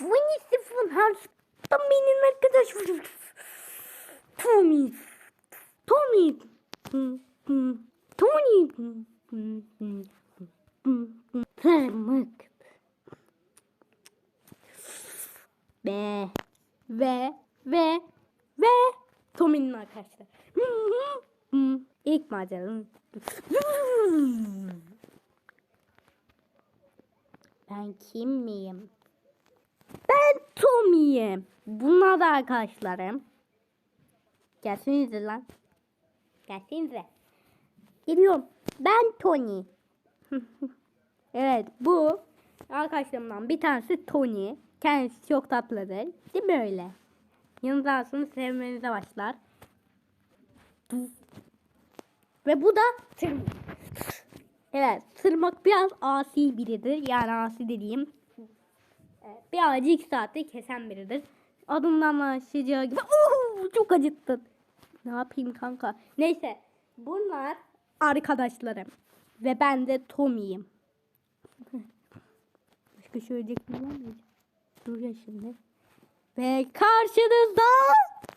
20 von Herz'tan benim arkadaş. Tommy. Tommy. Tony. Tırmık. Ve ve ve ve Tommy'nin arkadaşlar. İlk maceranın. Ben kim miyim? Ben Tommy'yim. Bunlar da arkadaşlarım. Gelsenize lan. Gelsenize. Geliyorum. Ben Tony. evet bu arkadaşlarımdan bir tanesi Tony. Kendisi çok tatlıdır. Değil mi öyle? Yanınıza alsın sevmenize başlar. Ve bu da tırmık. Evet tırmık biraz asi biridir. Yani asi dediğim. Evet, birazcık iki saatte kesen biridir. Adından anlaşılacağı gibi. Oh, çok acıttın. Ne yapayım kanka? Neyse. Bunlar arkadaşlarım. Ve ben de Tommy'yim. Başka söyleyecek mi var mı? Dur ya şimdi. Ve karşınızda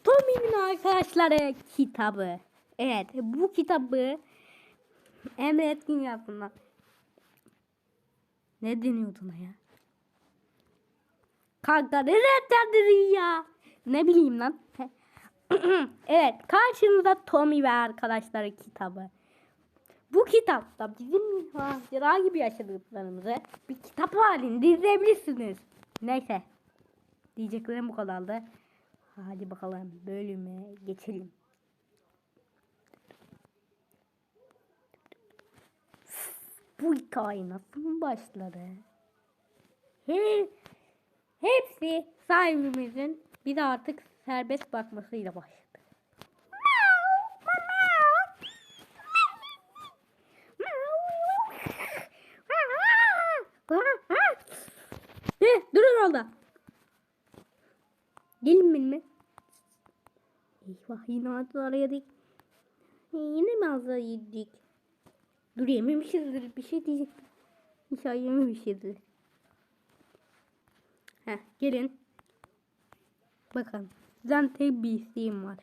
Tommy'nin arkadaşları kitabı. Evet bu kitabı Emre Etkin yaptığında. Ne deniyordu ona ya? Kanka ne reddedin ya? Ne bileyim lan. evet karşınızda Tommy ve arkadaşları kitabı. Bu kitapta bizim macera gibi yaşadıklarımızı bir kitap halinde izleyebilirsiniz. Neyse. Diyeceklerim bu kadardı. Hadi bakalım bölüme geçelim. Bu hikaye nasıl başladı? He, hepsi sahibimizin bir de artık serbest bakmasıyla başladı. Eh, durun orada. Gelin benimle. Eyvah yine atları yedik. Yine mi azar yedik? Dur yememişizdir. Bir şey diyecektim. İnşallah yememişizdir. Heh gelin. Bakın. Sizden tek bir isteğim var.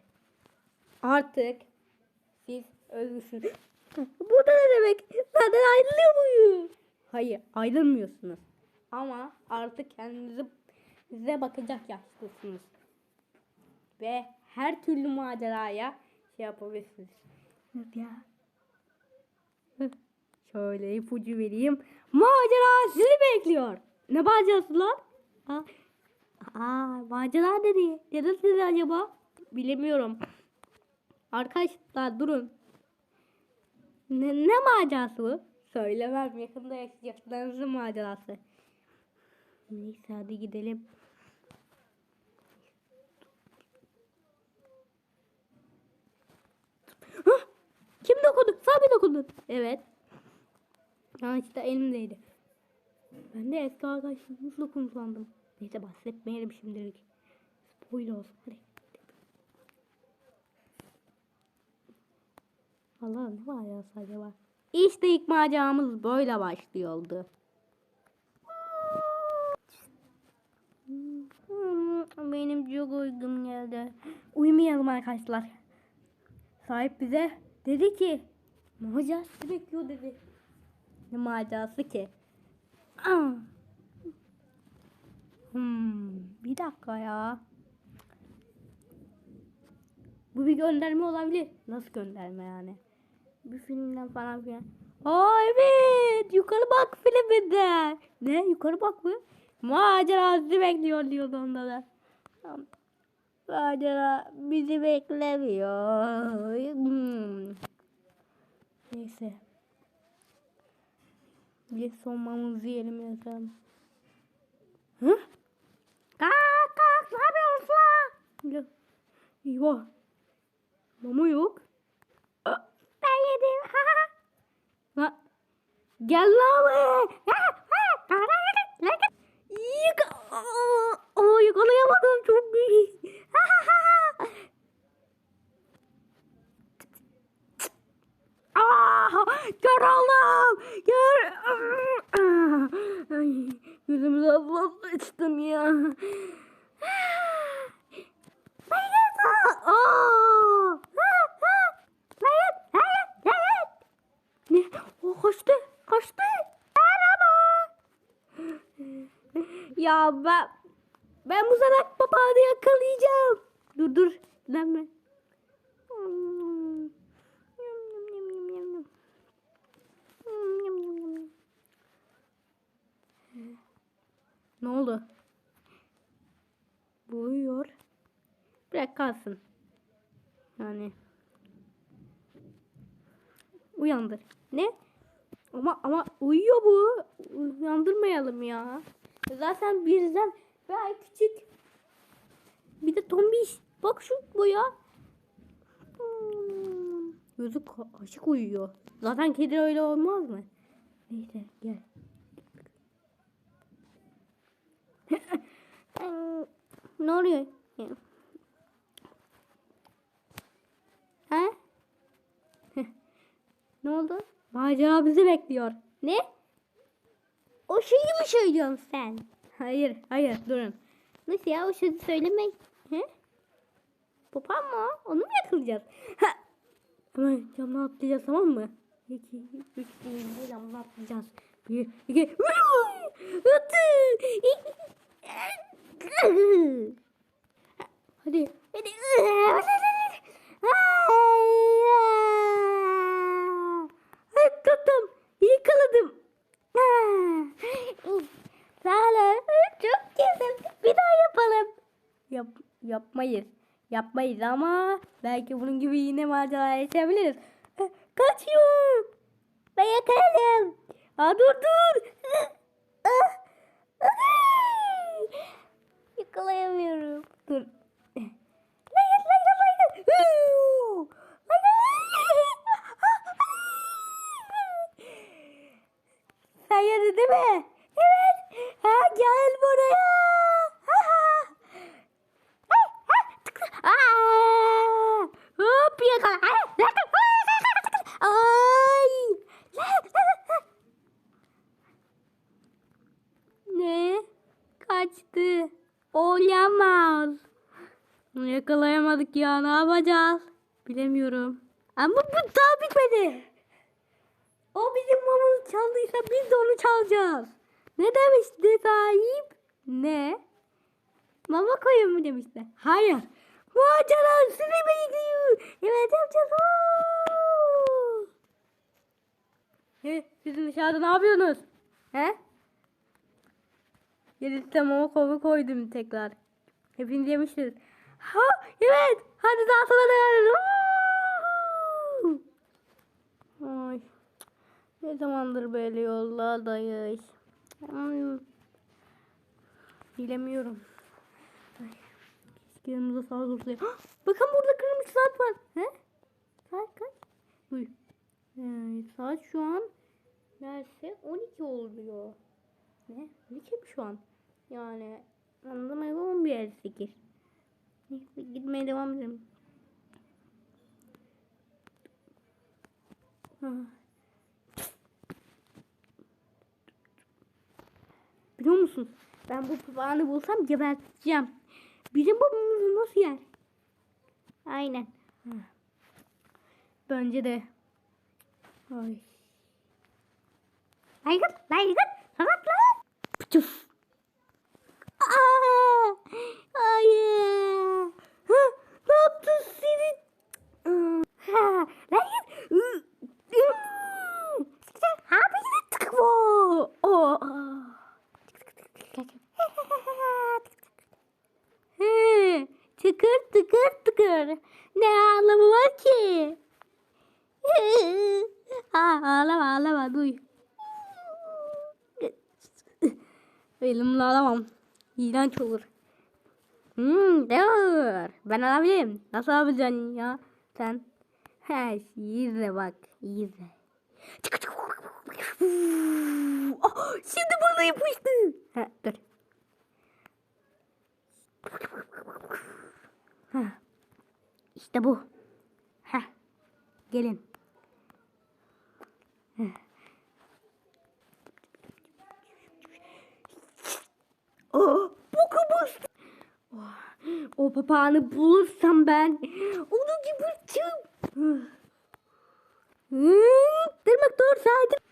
Artık siz ölürsünüz. Bu da ne demek? Zaten ayrılıyor muyuz? Hayır ayrılmıyorsunuz. Ama artık kendinizi size bakacak yaşlısınız. Ve her türlü maceraya şey yapabilirsiniz. Ya. Şöyle ipucu vereyim. Macera sizi bekliyor. Ne macerası lan? Aa, aa macera dedi. Neresi acaba? Bilemiyorum. Arkadaşlar durun. Ne, ne macerası bu? Söylemem. Yakında yaşayacaklarınızın macerası. Neyse hadi gidelim. Hah! Kim dokundu? Sen mi dokundun? Evet. Ha işte elimdeydi. Ben de eski arkadaşımızla dokun sandım. Neyse bahsetmeyelim şimdilik. Spoiler olsun hadi. Allah ne var ya acaba? İşte ilk maceramız böyle başlıyordu. Benim çok uykum geldi. Uyumayalım arkadaşlar. Sahip bize dedi ki macerası bekliyor dedi. Ne macerası ki? Aa. Hmm, bir dakika ya. Bu bir gönderme olabilir. Nasıl gönderme yani? Bir filmden falan filan. Aa evet. Yukarı bak filminde. Ne? Yukarı bak mı? Macera bizi bekliyor diyordu onda da. Macera bizi beklemiyor. Hmm. Neyse. Bir sonmamızı yiyelim yazalım. Hı? Kalk kalk ne yapıyorsun? Yok. Eyvah. Mama yok. Ben yedim. Ha, ha. Gel be. Ha, ha. Kara gel. Lan gel. Yık. Aa, aa, yakalayamadım çok iyi. Ha, ha, ha, ha. Aa, kör oldum. Kör. Ay, Yüzümüze abla sıçtım ya. Hayır. Aa! Hayır, hayır, hayır. Ne? O kaçtı. Merhaba. Ya ben ben bu salak papağanı yakalayacağım. Dur dur. Ben. Ne oldu? Bu uyuyor. Bırak kalsın. Yani. Uyandır. Ne? Ama ama uyuyor bu. Uyandırmayalım ya. Zaten birden daha küçük. Bir de tombiş. Bak şu boya. Hmm. Gözü açık uyuyor. Zaten kedi öyle olmaz mı? Neyse gel. ne oluyor? Ha? ne oldu? Macera bizi bekliyor. Ne? O şeyi mi söylüyorsun sen? Hayır, hayır durun. Nasıl ya o şeyi söylemek? He? Papağan mı? o? Onu mu yakalayacağız? Ha. Hemen camdan atlayacağız tamam mı? İki, üç, deyince camdan atlayacağız. Bir, iki, Atı! Hadi. Hadi. Ay, tuttum. Yakaladım. Sağ Çok güzel. Bir daha yapalım. Yap, yapmayız. Yapmayız ama belki bunun gibi yine macera yaşayabiliriz. Eh, Kaçıyor. Ben yakaladım. Aa, dur dur. Ah. Yakalayamıyorum. Dur. Hayır, hayır, hayır. Huu. Yedin değil mi? Evet. Ha, gel buraya. Ha, ha. Aa. Hop yakala. Ay. Ne? Kaçtı. Olamaz. Yakalayamadık ya. Ne yapacağız? Bilemiyorum. Ama bu daha bitmedi. O bizim mamamızı çaldıysa biz de onu çalacağız. Ne demişti sahip? Ne? Mama koyun mu demişti? Hayır. Macera sizi bekliyor. Evet yapacağız. Oo! He, siz dışarıda ne yapıyorsunuz? He? Yedisi mama kovu koydum tekrar. Hepiniz yemişsiniz. Ha evet. Hadi daha sonra devam Ay. Ne zamandır böyle yollardayız. Hmm. Bilemiyorum. Yanımıza saat olsaydı. Hah, Bakın burada kırmızı saat var. He? Saat kaç? Uy. Yani saat şu an neredeyse 12 oluyor. Ne? 12 mi şu an? Yani anlamayı 11 8. Neyse gitmeye devam edelim. Ah. Biliyor musun? Ben bu papağanı bulsam geberteceğim. Bizim babamızı nasıl yer? Aynen. Bence de. Ay. Baygın, baygın. Salak lan. Pütüf. Aa! Hayır. Ha, ne yaptın seni? Ha, hayır. Abi tık bu. O. He, tıkır tıkır tıkır. Ne ağlamı var ki? Aa, ağlama ağlama duy. Elimle alamam. İğrenç olur. Hmm, dur. Ben alabilirim. Nasıl alabileceksin ya? Sen. He, izle bak. izle. Oh, şimdi bana yapıştı. Ha, dur. Ha. İşte bu. Ha. Gelin. Ha. Oh, bokumuz. Oh, o papağanı bulursam ben onu geberteceğim. Hmm, Tırmık dur sakin.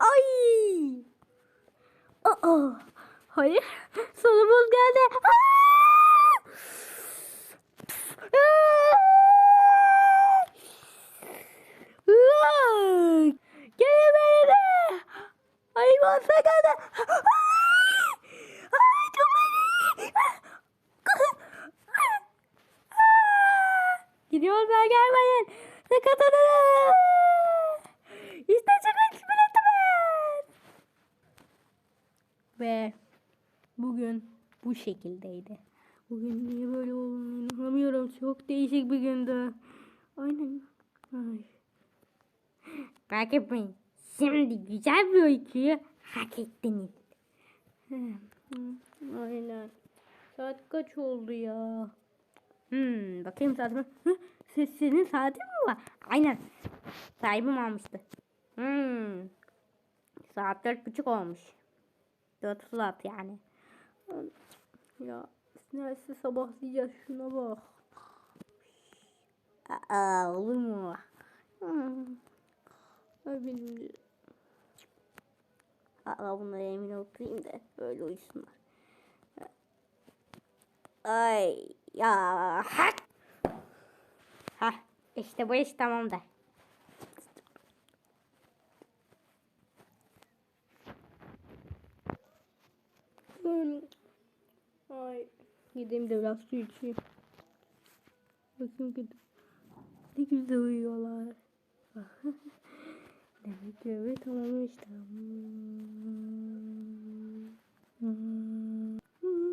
Ay. Aa. Hayır. Sonumuz geldi. Aa! Aa! Gene beni. Hayvan sakatı. Ay çok beni. Gidiyorlar gelmeyin. Sakatını. İşte çıkış biletimiz. Ve bugün bu şekildeydi. Bugün niye böyle olduğunu inanamıyorum. Çok değişik bir gündü. Aynen. Ay. Merak etmeyin. Şimdi güzel bir uykuyu hak ettiniz. Aynen. Saat kaç oldu ya? Hmm, bakayım saatime. Senin saatin mi var? Aynen. Sahibim almıştı. Hmm. Saat dört buçuk olmuş. Dört saat yani. Ya neresi sabahlayacağız şuna bak. Aa olur mu? Hmm. Benim Aa bunlara emin oturayım da böyle uyusunlar. Ay ya hak. Ha işte bu iş tamam da. Ay gideyim de biraz su içeyim. Bakın gidip. Ne güzel uyuyorlar. Demek ki evet tamam işte. Hmm. Hmm.